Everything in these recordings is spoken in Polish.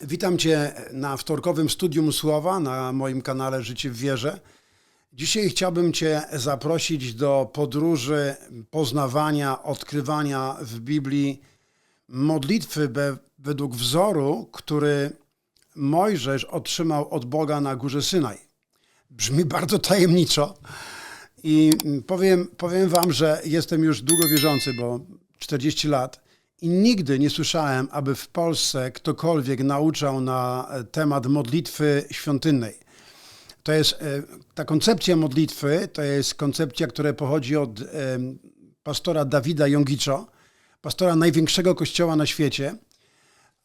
Witam Cię na wtorkowym studium słowa na moim kanale Życie w Wierze. Dzisiaj chciałbym Cię zaprosić do podróży poznawania, odkrywania w Biblii modlitwy według wzoru, który Mojżesz otrzymał od Boga na górze Synaj. Brzmi bardzo tajemniczo i powiem, powiem Wam, że jestem już długo wierzący, bo 40 lat i nigdy nie słyszałem, aby w Polsce ktokolwiek nauczał na temat modlitwy świątynnej. To jest e, ta koncepcja modlitwy, to jest koncepcja, która pochodzi od pastora Dawida Jongiczo, pastora największego kościoła na świecie.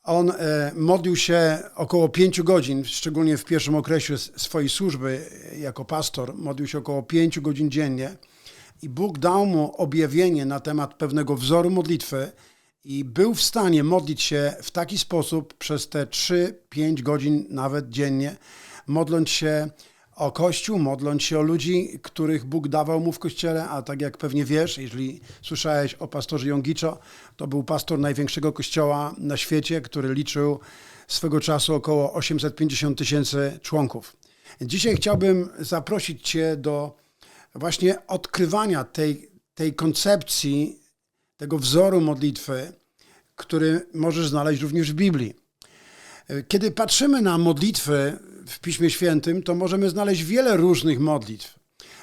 On e, modlił się około pięciu godzin, szczególnie w pierwszym okresie swojej służby e, jako pastor. Modlił się około pięciu godzin dziennie i Bóg dał mu objawienie na temat pewnego wzoru modlitwy i był w stanie modlić się w taki sposób przez te 3-5 godzin nawet dziennie, modląc się o Kościół, modląc się o ludzi, których Bóg dawał mu w Kościele, a tak jak pewnie wiesz, jeżeli słyszałeś o pastorze Jongiczo, to był pastor największego kościoła na świecie, który liczył swego czasu około 850 tysięcy członków. Dzisiaj chciałbym zaprosić Cię do właśnie odkrywania tej, tej koncepcji, tego wzoru modlitwy, który możesz znaleźć również w Biblii. Kiedy patrzymy na modlitwy w Piśmie Świętym, to możemy znaleźć wiele różnych modlitw.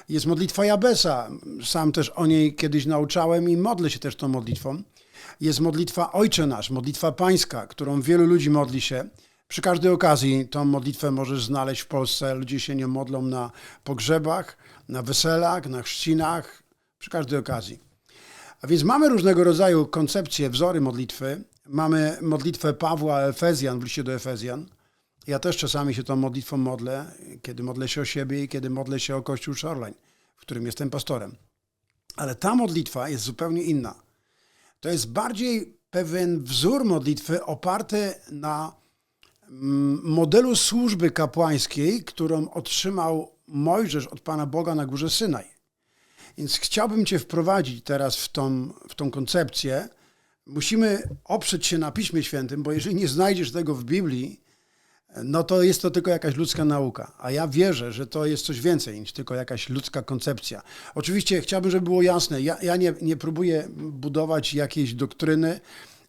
Jest modlitwa Jabesa, sam też o niej kiedyś nauczałem i modlę się też tą modlitwą. Jest modlitwa Ojcze Nasz, modlitwa Pańska, którą wielu ludzi modli się. Przy każdej okazji tą modlitwę możesz znaleźć w Polsce. Ludzie się nie modlą na pogrzebach, na weselach, na chrzcinach, przy każdej okazji. A więc mamy różnego rodzaju koncepcje, wzory modlitwy. Mamy modlitwę Pawła Efezjan w liście do Efezjan. Ja też czasami się tą modlitwą modlę, kiedy modlę się o siebie i kiedy modlę się o Kościół Shoreline, w którym jestem pastorem. Ale ta modlitwa jest zupełnie inna. To jest bardziej pewien wzór modlitwy oparty na mm, modelu służby kapłańskiej, którą otrzymał Mojżesz od Pana Boga na górze Synaj. Więc chciałbym Cię wprowadzić teraz w tą, w tą koncepcję. Musimy oprzeć się na Piśmie Świętym, bo jeżeli nie znajdziesz tego w Biblii, no to jest to tylko jakaś ludzka nauka. A ja wierzę, że to jest coś więcej niż tylko jakaś ludzka koncepcja. Oczywiście chciałbym, żeby było jasne, ja, ja nie, nie próbuję budować jakiejś doktryny,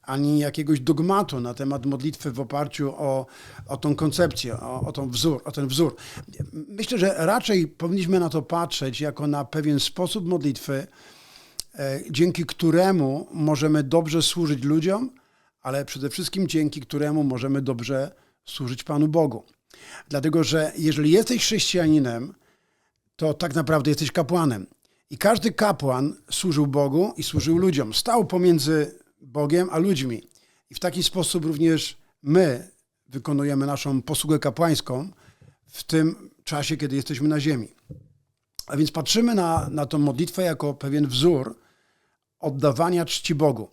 ani jakiegoś dogmatu na temat modlitwy w oparciu o, o tą koncepcję, o, o, tą wzór, o ten wzór. Myślę, że raczej powinniśmy na to patrzeć jako na pewien sposób modlitwy, e, dzięki któremu możemy dobrze służyć ludziom, ale przede wszystkim dzięki któremu możemy dobrze służyć Panu Bogu. Dlatego, że jeżeli jesteś chrześcijaninem, to tak naprawdę jesteś kapłanem. I każdy kapłan służył Bogu i służył ludziom. Stał pomiędzy Bogiem a ludźmi. I w taki sposób również my wykonujemy naszą posługę kapłańską w tym czasie, kiedy jesteśmy na ziemi. A więc patrzymy na, na tą modlitwę jako pewien wzór oddawania czci Bogu.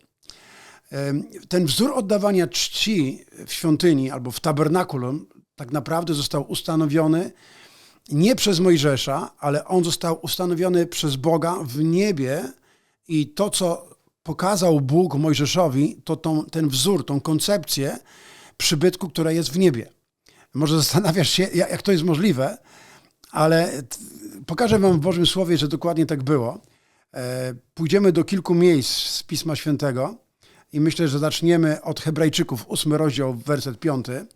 Ten wzór oddawania czci w świątyni albo w tabernakulum tak naprawdę został ustanowiony nie przez Mojżesza, ale on został ustanowiony przez Boga w niebie i to, co pokazał Bóg Mojżeszowi, to tą, ten wzór, tą koncepcję przybytku, która jest w niebie. Może zastanawiasz się, jak to jest możliwe, ale pokażę Wam w Bożym Słowie, że dokładnie tak było. E, Pójdziemy do kilku miejsc z Pisma Świętego i myślę, że zaczniemy od Hebrajczyków, ósmy rozdział, werset piąty.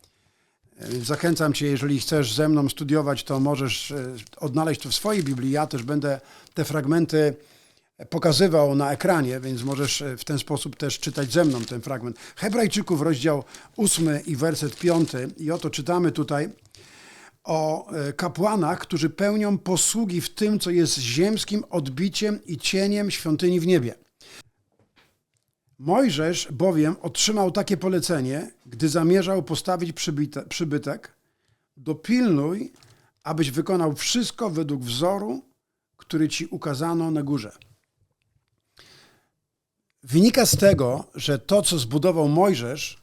E, Zachęcam Cię, jeżeli chcesz ze mną studiować, to możesz e, odnaleźć to w swojej Biblii. Ja też będę te fragmenty pokazywał na ekranie, więc możesz e, w ten sposób też czytać ze mną ten fragment. Hebrajczyków, rozdział 8 i werset 5. I oto czytamy tutaj o e, kapłanach, którzy pełnią posługi w tym, co jest ziemskim odbiciem i cieniem świątyni w niebie. Mojżesz bowiem otrzymał takie polecenie, gdy zamierzał postawić przybytek, dopilnuj, abyś wykonał wszystko według wzoru, który ci ukazano na górze. Wynika z tego, że to, co zbudował Mojżesz,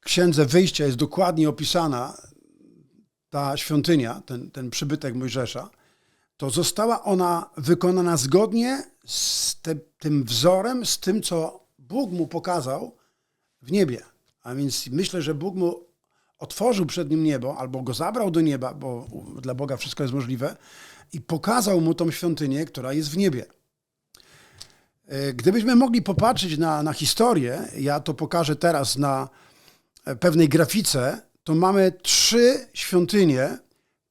w Księdze Wyjścia jest dokładnie opisana ta świątynia, ten, ten przybytek Mojżesza, to została ona wykonana zgodnie z te, tym wzorem, z tym, co Bóg mu pokazał w niebie. A więc myślę, że Bóg mu otworzył przed nim niebo, albo go zabrał do nieba, bo dla Boga wszystko jest możliwe, i pokazał mu tą świątynię, która jest w niebie. E, Gdybyśmy mogli popatrzeć na, na historię, ja to pokażę teraz na e, pewnej grafice, to mamy trzy świątynie.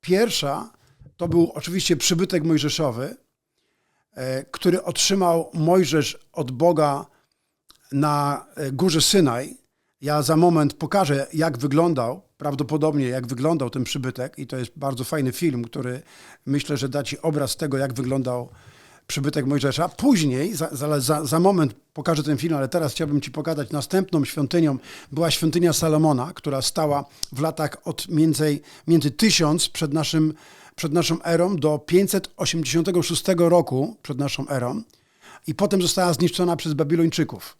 Pierwsza to był oczywiście przybytek mojżeszowy, e, który otrzymał Mojżesz od Boga na górze Synaj. Ja za moment pokażę, jak wyglądał, prawdopodobnie jak wyglądał ten przybytek, i to jest bardzo fajny film, który myślę, że da ci obraz tego, jak wyglądał przybytek Mojżesza. Później, za, za, za, moment pokażę ten film, ale teraz chciałbym Ci pokazać następną świątynią. Była świątynia Salomona, która stała w latach od między, między 1000 przed, naszym, przed naszą erą do 586 roku przed naszą erą i potem została zniszczona przez Babilończyków.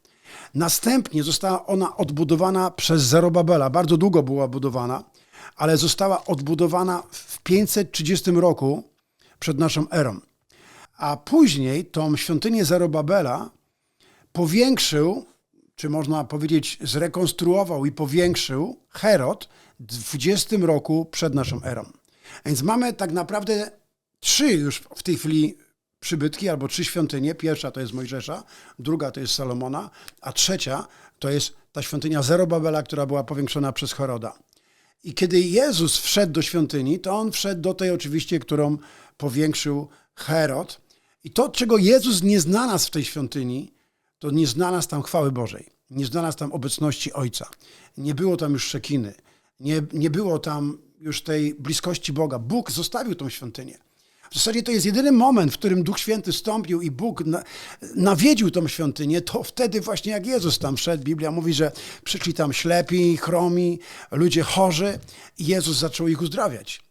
Następnie została ona odbudowana przez Zerobabela. Bardzo długo była budowana, ale została odbudowana w 530 roku przed naszą erą. A później tą świątynię Zerobabela powiększył, czy można powiedzieć zrekonstruował i powiększył Herod w 20 roku przed naszą erą. A Więc mamy tak naprawdę trzy już w tej chwili przybytki albo trzy świątynie. Pierwsza to jest Mojżesza, druga to jest Salomona, a trzecia to jest ta świątynia Zerobabela, która była powiększona przez Heroda. I kiedy Jezus wszedł do świątyni, to on wszedł do tej oczywiście, którą powiększył Herod. I to, czego Jezus nie znalazł w tej świątyni, to nie znalazł tam chwały Bożej. Nie znalazł tam obecności Ojca. Nie było tam już szekiny. Nie, nie było tam już tej bliskości Boga. Bóg zostawił tą świątynię. W zasadzie to jest jedyny moment, w którym Duch Święty stąpił i Bóg na, nawiedził tą świątynię, to wtedy właśnie jak Jezus tam wszedł. Biblia mówi, że przyszli tam ślepi, chromi, ludzie chorzy i Jezus zaczął ich uzdrawiać.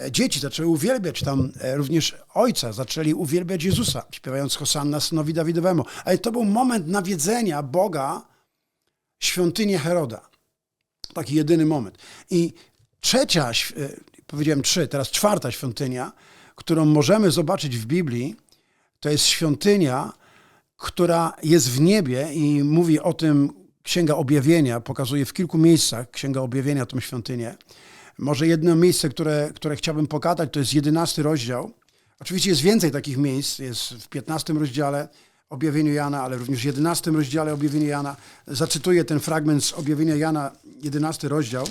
E, Dzieci zaczęły uwielbiać tam e, również ojca, zaczęli uwielbiać Jezusa, śpiewając Hosanna synowi Dawidowemu. Ale to był moment nawiedzenia Boga świątynię Heroda. Taki jedyny moment. I trzecia, e, powiedziałem trzy, teraz czwarta świątynia, którą możemy zobaczyć w Biblii, to jest świątynia, która jest w niebie i mówi o tym Księga Objawienia, pokazuje w kilku miejscach Księga Objawienia tą świątynię. Może jedno miejsce, które, które chciałbym pokazać, to jest jedenasty rozdział. Oczywiście jest więcej takich miejsc, jest w 15 rozdziale Objawienia Jana, ale również w 11 rozdziale Objawienia Jana. Zacytuję ten fragment z Objawienia Jana, 11 rozdział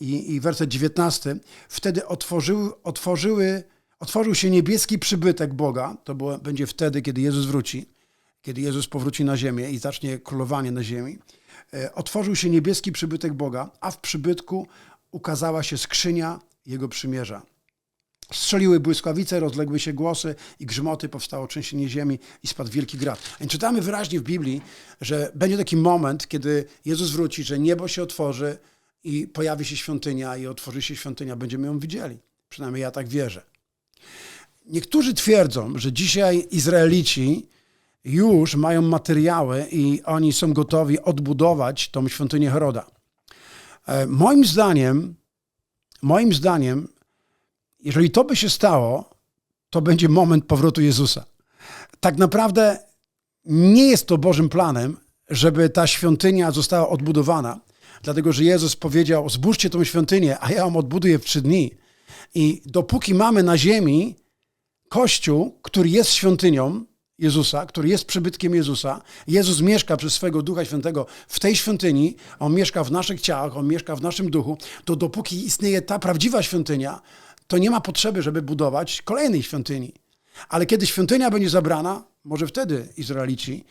i, i werset 19. Wtedy otworzyły, otworzyły, otworzył się niebieski przybytek Boga, to było, będzie wtedy, kiedy Jezus wróci, kiedy Jezus powróci na ziemię i zacznie królowanie na ziemi. E, Otworzył się niebieski przybytek Boga, a w przybytku ukazała się skrzynia Jego przymierza. Strzeliły błyskawice, rozległy się głosy i grzmoty, powstało trzęsienie ziemi i spadł wielki grad. Czytamy wyraźnie w Biblii, że będzie taki moment, kiedy Jezus wróci, że niebo się otworzy i pojawi się świątynia i otworzy się świątynia, będziemy ją widzieli. Przynajmniej ja tak wierzę. Niektórzy twierdzą, że dzisiaj Izraelici już mają materiały i oni są gotowi odbudować tą świątynię Heroda. E, Moim zdaniem, moim zdaniem, jeżeli to by się stało, to będzie moment powrotu Jezusa. Tak naprawdę nie jest to Bożym planem, żeby ta świątynia została odbudowana, dlatego że Jezus powiedział: Zbóżcie tą świątynię, a ja ją odbuduję w trzy dni. I dopóki mamy na ziemi Kościół, który jest świątynią Jezusa, który jest przybytkiem Jezusa, Jezus mieszka przez swego Ducha Świętego w tej świątyni, On mieszka w naszych ciałach, On mieszka w naszym duchu, to dopóki istnieje ta prawdziwa świątynia, to nie ma potrzeby, żeby budować kolejnej świątyni. Ale kiedy świątynia będzie zabrana, może wtedy Izraelici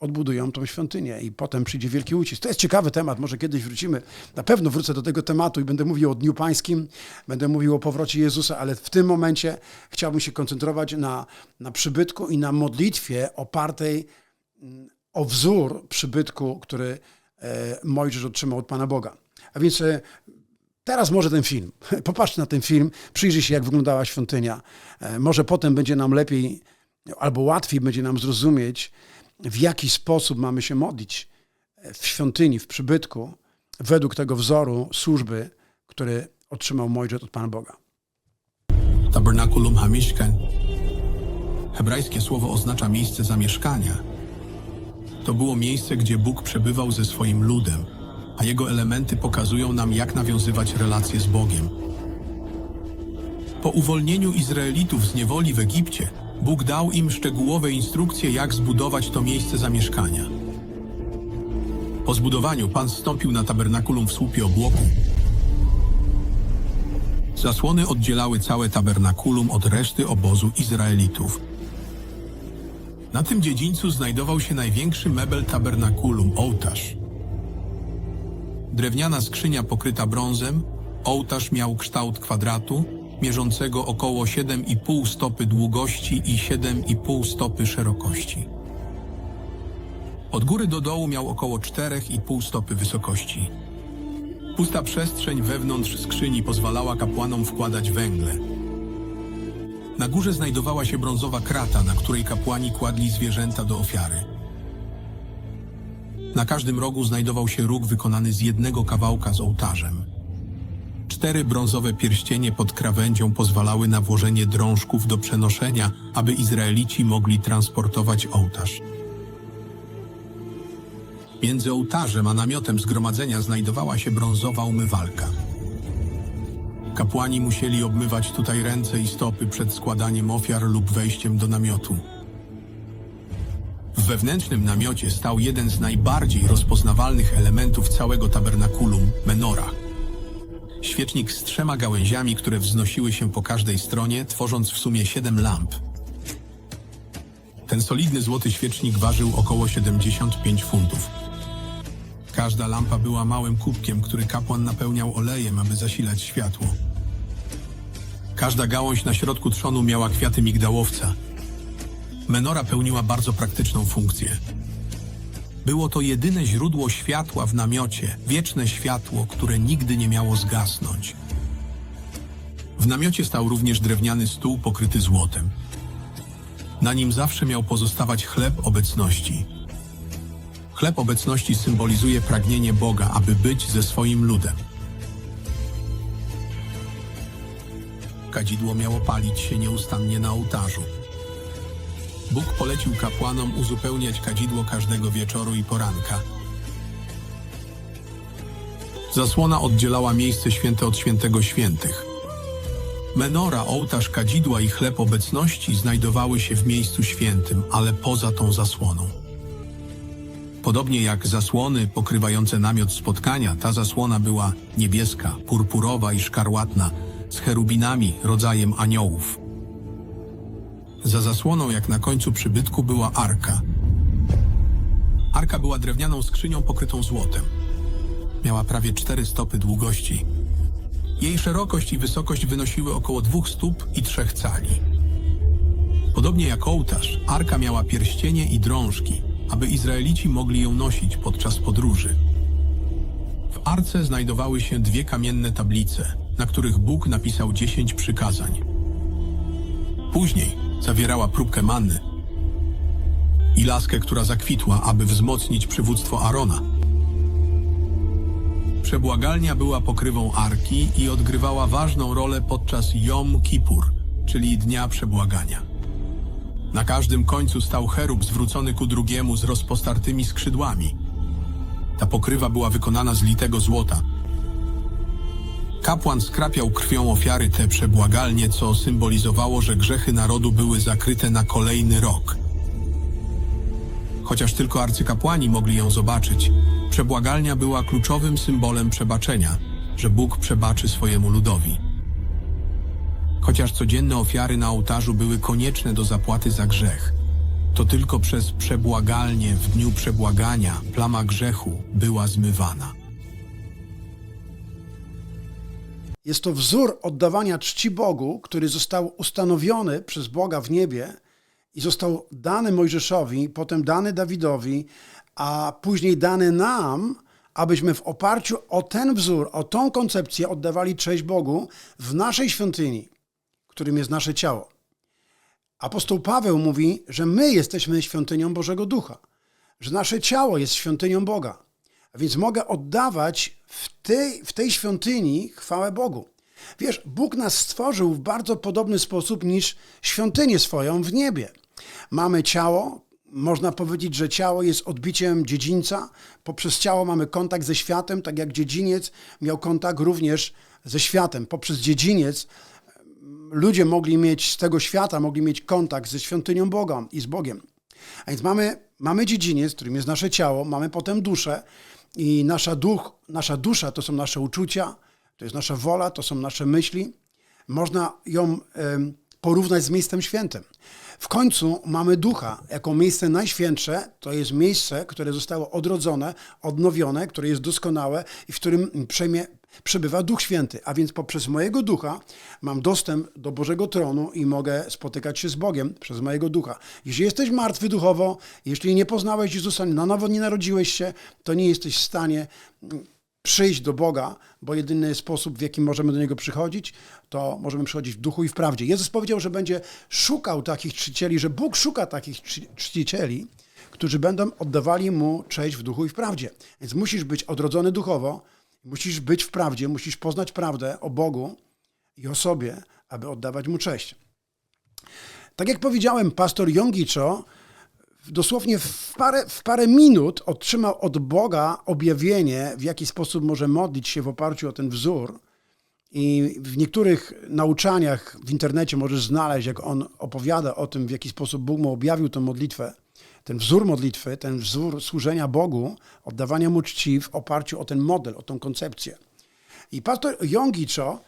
odbudują tą świątynię i potem przyjdzie wielki ucisk. To jest ciekawy temat, może kiedyś wrócimy. Na pewno wrócę do tego tematu i będę mówił o Dniu Pańskim, będę mówił o powrocie Jezusa, ale w tym momencie chciałbym się koncentrować na, na przybytku i na modlitwie opartej mm, o wzór przybytku, który e, Mojżesz otrzymał od Pana Boga. A więc e, Teraz może ten film. Popatrzcie na ten film, przyjrzyj się, jak wyglądała świątynia. E, Może potem będzie nam lepiej albo łatwiej będzie nam zrozumieć, w jaki sposób mamy się modlić w świątyni, w przybytku, według tego wzoru służby, który otrzymał Mojżesz od Pana Boga. Tabernakulum Hamishkan. Hebrajskie słowo oznacza miejsce zamieszkania. To było miejsce, gdzie Bóg przebywał ze swoim ludem, a jego elementy pokazują nam, jak nawiązywać relacje z Bogiem. Po uwolnieniu Izraelitów z niewoli w Egipcie, Bóg dał im szczegółowe instrukcje, jak zbudować to miejsce zamieszkania. Po zbudowaniu Pan zstąpił na tabernakulum w słupie obłoku. Zasłony oddzielały całe tabernakulum od reszty obozu Izraelitów. Na tym dziedzińcu znajdował się największy mebel tabernakulum, ołtarz. Drewniana skrzynia pokryta brązem, ołtarz miał kształt kwadratu, mierzącego około 7,5 stopy długości i 7,5 stopy szerokości. Od góry do dołu miał około 4,5 stopy wysokości. Pusta przestrzeń wewnątrz skrzyni pozwalała kapłanom wkładać węgle. Na górze znajdowała się brązowa krata, na której kapłani kładli zwierzęta do ofiary. Na każdym rogu znajdował się róg wykonany z jednego kawałka z ołtarzem. Cztery brązowe pierścienie pod krawędzią pozwalały na włożenie drążków do przenoszenia, aby Izraelici mogli transportować ołtarz. Między ołtarzem a namiotem zgromadzenia znajdowała się brązowa umywalka. Kapłani musieli obmywać tutaj ręce i stopy przed składaniem ofiar lub wejściem do namiotu. W wewnętrznym namiocie stał jeden z najbardziej rozpoznawalnych elementów całego tabernakulum menora. Świecznik z trzema gałęziami, które wznosiły się po każdej stronie, tworząc w sumie siedem lamp. Ten solidny złoty świecznik ważył około 75 funtów. Każda lampa była małym kubkiem, który kapłan napełniał olejem, aby zasilać światło. Każda gałąź na środku trzonu miała kwiaty migdałowca. Menora pełniła bardzo praktyczną funkcję. Było to jedyne źródło światła w namiocie, wieczne światło, które nigdy nie miało zgasnąć. W namiocie stał również drewniany stół pokryty złotem. Na nim zawsze miał pozostawać chleb obecności. Chleb obecności symbolizuje pragnienie Boga, aby być ze swoim ludem. Kadzidło miało palić się nieustannie na ołtarzu. Bóg polecił kapłanom uzupełniać kadzidło każdego wieczoru i poranka. Zasłona oddzielała miejsce święte od świętego świętych. Menora, ołtarz kadzidła i chleb obecności znajdowały się w miejscu świętym, ale poza tą zasłoną. Podobnie jak zasłony pokrywające namiot spotkania, ta zasłona była niebieska, purpurowa i szkarłatna, z cherubinami, rodzajem aniołów. Za zasłoną, jak na końcu przybytku, była arka. Arka była drewnianą skrzynią pokrytą złotem. Miała prawie cztery stopy długości. Jej szerokość i wysokość wynosiły około dwóch stóp i trzech cali. Podobnie jak ołtarz, arka miała pierścienie i drążki, aby Izraelici mogli ją nosić podczas podróży. W arce znajdowały się dwie kamienne tablice, na których Bóg napisał dziesięć przykazań. Później zawierała próbkę manny i laskę, która zakwitła, aby wzmocnić przywództwo Arona. Przebłagalnia była pokrywą arki i odgrywała ważną rolę podczas Jom Kippur, czyli Dnia Przebłagania. Na każdym końcu stał cherub zwrócony ku drugiemu z rozpostartymi skrzydłami. Ta pokrywa była wykonana z litego złota. Kapłan skrapiał krwią ofiary te przebłagalnie, co symbolizowało, że grzechy narodu były zakryte na kolejny rok. Chociaż tylko arcykapłani mogli ją zobaczyć, przebłagalnia była kluczowym symbolem przebaczenia, że Bóg przebaczy swojemu ludowi. Chociaż codzienne ofiary na ołtarzu były konieczne do zapłaty za grzech, to tylko przez przebłagalnię w dniu przebłagania plama grzechu była zmywana. Jest to wzór oddawania czci Bogu, który został ustanowiony przez Boga w niebie i został dany Mojżeszowi, potem dany Dawidowi, a później dany nam, abyśmy w oparciu o ten wzór, o tą koncepcję oddawali cześć Bogu w naszej świątyni, którym jest nasze ciało. Apostoł Paweł mówi, że my jesteśmy świątynią Bożego Ducha, że nasze ciało jest świątynią Boga. A więc mogę oddawać w tej, w tej świątyni chwałę Bogu. Wiesz, Bóg nas stworzył w bardzo podobny sposób niż świątynię swoją w niebie. Mamy ciało, można powiedzieć, że ciało jest odbiciem dziedzińca. Poprzez ciało mamy kontakt ze światem, tak jak dziedziniec miał kontakt również ze światem. Poprzez dziedziniec ludzie mogli mieć z tego świata, mogli mieć kontakt ze świątynią Boga i z Bogiem. A więc mamy, mamy dziedziniec, którym jest nasze ciało, mamy potem duszę i nasza, duch, nasza dusza to są nasze uczucia, to jest nasza wola, to są nasze myśli. Można ją porównać z miejscem świętym. W końcu mamy ducha jako miejsce najświętsze, to jest miejsce, które zostało odrodzone, odnowione, które jest doskonałe i w którym przejmie, przebywa Duch Święty. A więc poprzez mojego ducha mam dostęp do Bożego tronu i mogę spotykać się z Bogiem przez mojego ducha. Jeśli jesteś martwy duchowo, jeśli nie poznałeś Jezusa, na nowo nie narodziłeś się, to nie jesteś w stanie przyjść do Boga, bo jedyny sposób, w jaki możemy do Niego przychodzić, to możemy przychodzić w duchu i w prawdzie. Jezus powiedział, że będzie szukał takich czcicieli, że Bóg szuka takich czci- czcicieli, którzy będą oddawali Mu cześć w duchu i w prawdzie. Więc musisz być odrodzony duchowo, musisz być w prawdzie, musisz poznać prawdę o Bogu i o sobie, aby oddawać Mu cześć. Tak jak powiedziałem, pastor Jongicho dosłownie w parę, w parę minut otrzymał od Boga objawienie, w jaki sposób może modlić się w oparciu o ten wzór. I w niektórych nauczaniach w internecie możesz znaleźć, jak on opowiada o tym, w jaki sposób Bóg mu objawił tę modlitwę, ten wzór modlitwy, ten wzór służenia Bogu, oddawania mu czci w oparciu o ten model, o tą koncepcję. I pastor Jongicho,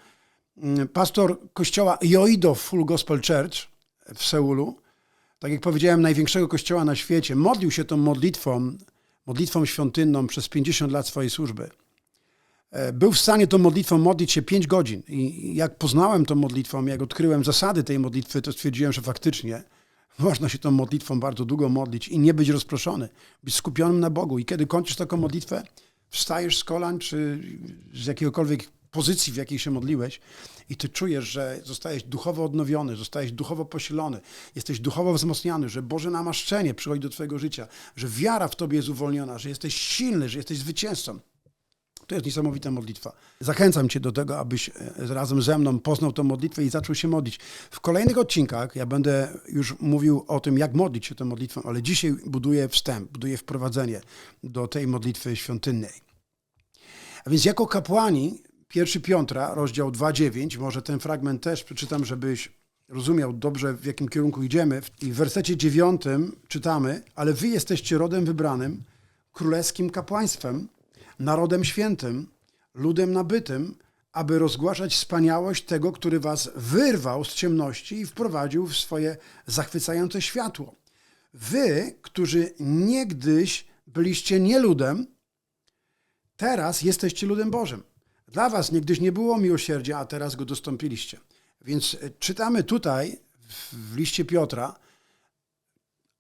mm, pastor kościoła Yoido Full Gospel Church w Seulu, tak jak powiedziałem, największego kościoła na świecie, modlił się tą modlitwą, modlitwą świątynną przez 50 lat swojej służby. E, Był w stanie tą modlitwą modlić się 5 godzin. I jak poznałem tą modlitwą, jak odkryłem zasady tej modlitwy, to stwierdziłem, że faktycznie można się tą modlitwą bardzo długo modlić i nie być rozproszony, być skupionym na Bogu. I kiedy kończysz taką modlitwę, wstajesz z kolan czy z jakiegokolwiek pozycji, w jakiej się modliłeś i ty czujesz, że zostajesz duchowo odnowiony, zostajesz duchowo posilony, jesteś duchowo wzmocniony, że Boże namaszczenie przychodzi do twojego życia, że wiara w tobie jest uwolniona, że jesteś silny, że jesteś zwycięzcą. To jest niesamowita modlitwa. Zachęcam Cię do tego, abyś e, razem ze mną poznał tę modlitwę i zaczął się modlić. W kolejnych odcinkach ja będę już mówił o tym, jak modlić się tą modlitwą, ale dzisiaj buduję wstęp, buduję wprowadzenie do tej modlitwy świątynnej. A więc jako kapłani, pierwszy Piątra, rozdział 2,9, może ten fragment też przeczytam, żebyś rozumiał dobrze, w jakim kierunku idziemy. I w wersecie 9 czytamy, ale wy jesteście rodem wybranym, królewskim kapłaństwem, narodem świętym, ludem nabytym, aby rozgłaszać wspaniałość tego, który was wyrwał z ciemności i wprowadził w swoje zachwycające światło. Wy, którzy niegdyś byliście nie ludem, teraz jesteście ludem Bożym. Dla was niegdyś nie było miłosierdzia, a teraz go dostąpiliście. Więc e, czytamy tutaj w- liście Piotra,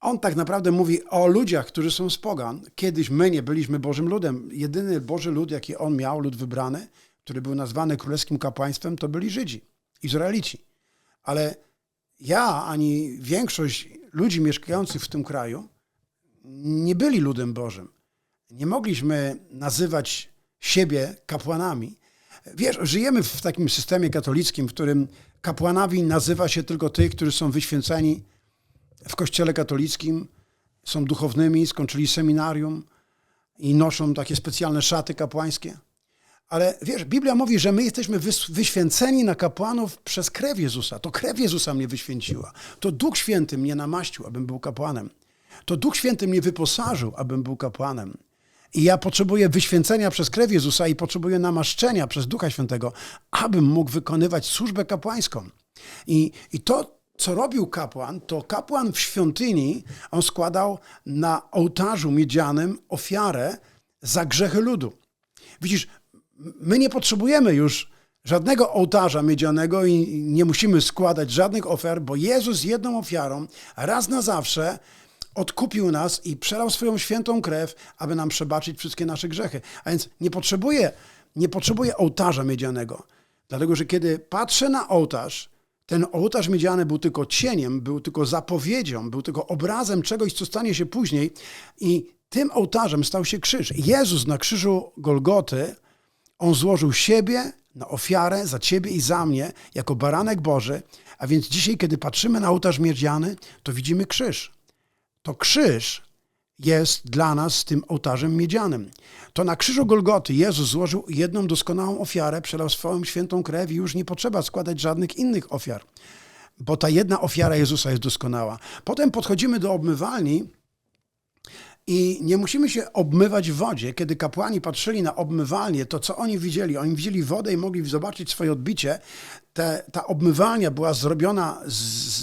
on tak naprawdę mówi o ludziach, którzy są z pogan. Kiedyś my nie byliśmy Bożym ludem. Jedyny Boży lud, jaki on miał, lud wybrany, który był nazwany królewskim kapłaństwem, to byli Żydzi, Izraelici. Ale ja, ani większość ludzi mieszkających w tym kraju nie byli ludem Bożym. Nie mogliśmy nazywać siebie kapłanami. Wiesz, żyjemy w takim systemie katolickim, w którym kapłanami nazywa się tylko tych, którzy są wyświęceni w kościele katolickim, są duchownymi, skończyli seminarium i noszą takie specjalne szaty kapłańskie. Ale wiesz, Biblia mówi, że my jesteśmy wyświęceni na kapłanów przez krew Jezusa. To krew Jezusa mnie wyświęciła. To Duch Święty mnie namaścił, abym był kapłanem. To Duch Święty mnie wyposażył, abym był kapłanem. I ja potrzebuję wyświęcenia przez krew Jezusa i potrzebuję namaszczenia przez Ducha Świętego, abym mógł wykonywać służbę kapłańską. I, I to, co robił kapłan, to kapłan w świątyni, on składał na ołtarzu miedzianym ofiarę za grzechy ludu. Widzisz, my nie potrzebujemy już żadnego ołtarza miedzianego i nie musimy składać żadnych ofiar, bo Jezus jedną ofiarą raz na zawsze odkupił nas i przelał swoją świętą krew, aby nam przebaczyć wszystkie nasze grzechy. A więc nie potrzebuję, nie potrzebuję ołtarza miedzianego. Dlatego, że kiedy patrzę na ołtarz, ten ołtarz miedziany był tylko cieniem, był tylko zapowiedzią, był tylko obrazem czegoś, co stanie się później i tym ołtarzem stał się krzyż. Jezus na krzyżu Golgoty, on złożył siebie na ofiarę za ciebie i za mnie, jako baranek Boży, a więc dzisiaj, kiedy patrzymy na ołtarz miedziany, to widzimy krzyż. To krzyż jest dla nas tym ołtarzem miedzianym. To na krzyżu Golgoty Jezus złożył jedną doskonałą ofiarę, przelał swoją świętą krew i już nie potrzeba składać żadnych innych ofiar, bo ta jedna ofiara Jezusa jest doskonała. Potem podchodzimy do obmywalni i nie musimy się obmywać w wodzie. Kiedy kapłani patrzyli na obmywalnię, to co oni widzieli? Oni widzieli wodę i mogli zobaczyć swoje odbicie. Te, ta obmywalnia była zrobiona z,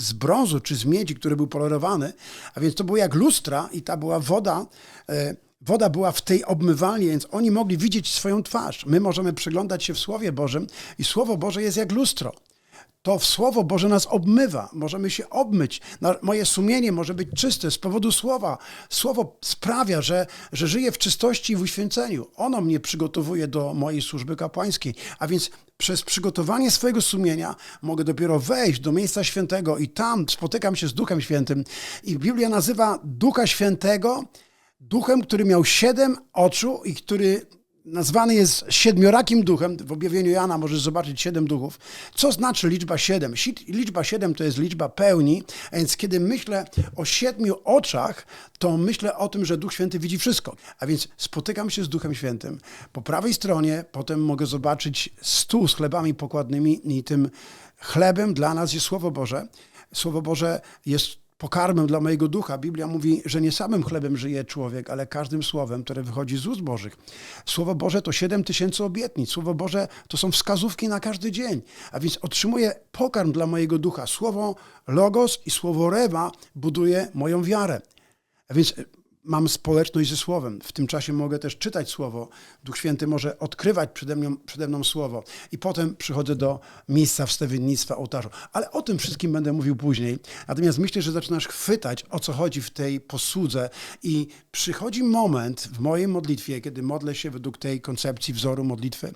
z brązu czy z miedzi, który był polerowany, a więc to było jak lustra i ta była woda. E, Woda była w tej obmywalni, więc oni mogli widzieć swoją twarz. My możemy przyglądać się w Słowie Bożym i Słowo Boże jest jak lustro to Słowo Boże nas obmywa. Możemy się obmyć. Moje sumienie może być czyste z powodu Słowa. Słowo sprawia, że, że żyję w czystości i w uświęceniu. Ono mnie przygotowuje do mojej służby kapłańskiej. A więc przez przygotowanie swojego sumienia mogę dopiero wejść do miejsca świętego i tam spotykam się z Duchem Świętym. I Biblia nazywa Ducha Świętego duchem, który miał siedem oczu i który nazwany jest siedmiorakim duchem. W objawieniu Jana możesz zobaczyć siedem duchów. Co znaczy liczba siedem? Si- Liczba siedem to jest liczba pełni, a więc kiedy myślę o siedmiu oczach, to myślę o tym, że Duch Święty widzi wszystko. A więc spotykam się z Duchem Świętym. Po prawej stronie potem mogę zobaczyć stół z chlebami pokładnymi i tym chlebem dla nas jest Słowo Boże. Słowo Boże jest pokarmem dla mojego ducha. Biblia mówi, że nie samym chlebem żyje człowiek, ale każdym słowem, które wychodzi z ust Bożych. Słowo Boże to 7 tysięcy obietnic. Słowo Boże to są wskazówki na każdy dzień. A więc otrzymuję pokarm dla mojego ducha. Słowo logos i słowo rewa buduje moją wiarę. A więc mam społeczność ze Słowem. W tym czasie mogę też czytać Słowo. Duch Święty może odkrywać przede mną, przede mną Słowo. I potem przychodzę do miejsca wstawiennictwa ołtarzu. Ale o tym wszystkim będę mówił później. Natomiast myślę, że zaczynasz chwytać, o co chodzi w tej posłudze. I przychodzi moment w mojej modlitwie, kiedy modlę się według tej koncepcji wzoru modlitwy,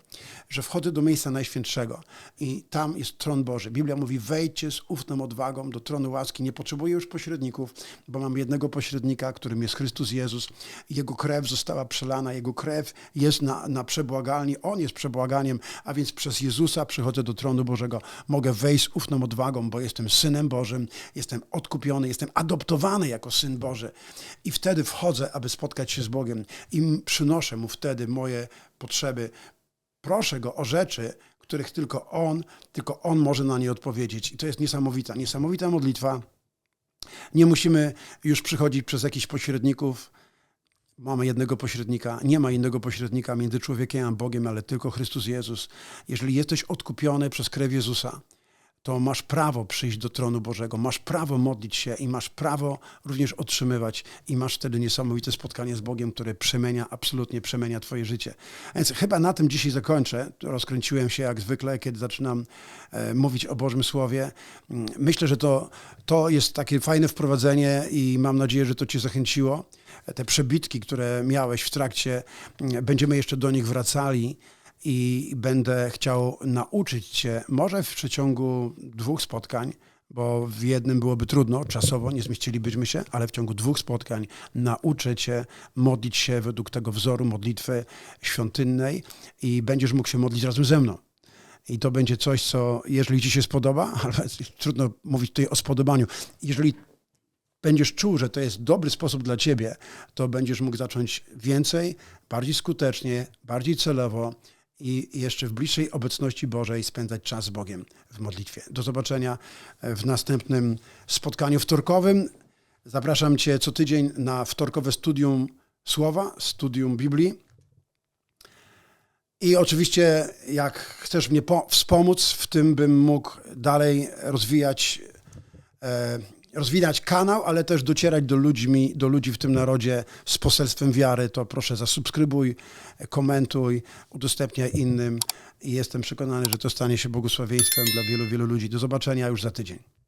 że wchodzę do miejsca Najświętszego i tam jest tron Boży. Biblia mówi, wejdźcie z ufną odwagą do tronu łaski. Nie potrzebuję już pośredników, bo mam jednego pośrednika, którym jest Chrystus Jezus. Jego krew została przelana, Jego krew jest na, na przebłagalni. On jest przebłaganiem, a więc przez Jezusa przychodzę do tronu Bożego. Mogę wejść z ufną odwagą, bo jestem Synem Bożym, jestem odkupiony, jestem adoptowany jako Syn Boży. I wtedy wchodzę, aby spotkać się z Bogiem i przynoszę Mu wtedy moje potrzeby. Proszę Go o rzeczy, których tylko On, tylko On może na nie odpowiedzieć. I to jest niesamowita, niesamowita modlitwa. Nie musimy już przychodzić przez jakichś pośredników. Mamy jednego pośrednika, nie ma innego pośrednika między człowiekiem a Bogiem, ale tylko Chrystus Jezus. Jeżeli jesteś odkupiony przez krew Jezusa, to masz prawo przyjść do tronu Bożego, masz prawo modlić się i masz prawo również otrzymywać i masz wtedy niesamowite spotkanie z Bogiem, które przemienia, absolutnie przemienia twoje życie. A Więc chyba na tym dzisiaj zakończę. Rozkręciłem się jak zwykle, kiedy zaczynam e, mówić o Bożym Słowie. Mm, Myślę, że to, to jest takie fajne wprowadzenie i mam nadzieję, że to cię zachęciło. Te przebitki, które miałeś w trakcie, mm, będziemy jeszcze do nich wracali i będę chciał nauczyć Cię, może w przeciągu dwóch spotkań, bo w jednym byłoby trudno, czasowo nie zmieścilibyśmy się, ale w ciągu dwóch spotkań nauczę Cię modlić się według tego wzoru modlitwy świątynnej i będziesz mógł się modlić razem ze mną. I to będzie coś, co jeżeli Ci się spodoba, ale trudno mówić tutaj o spodobaniu, jeżeli będziesz czuł, że to jest dobry sposób dla ciebie, to będziesz mógł zacząć więcej, bardziej skutecznie, bardziej celowo i jeszcze w bliższej obecności Bożej spędzać czas z Bogiem w modlitwie. Do zobaczenia w następnym spotkaniu wtorkowym. Zapraszam Cię co tydzień na wtorkowe studium Słowa, studium Biblii. I oczywiście, jak chcesz mnie po- wspomóc w tym, bym mógł dalej rozwijać e, rozwijać kanał, ale też docierać do ludźmi, do ludzi w tym narodzie z poselstwem wiary, to proszę zasubskrybuj, komentuj, udostępniaj innym i jestem przekonany, że to stanie się błogosławieństwem dla wielu, wielu ludzi. Do zobaczenia już za tydzień.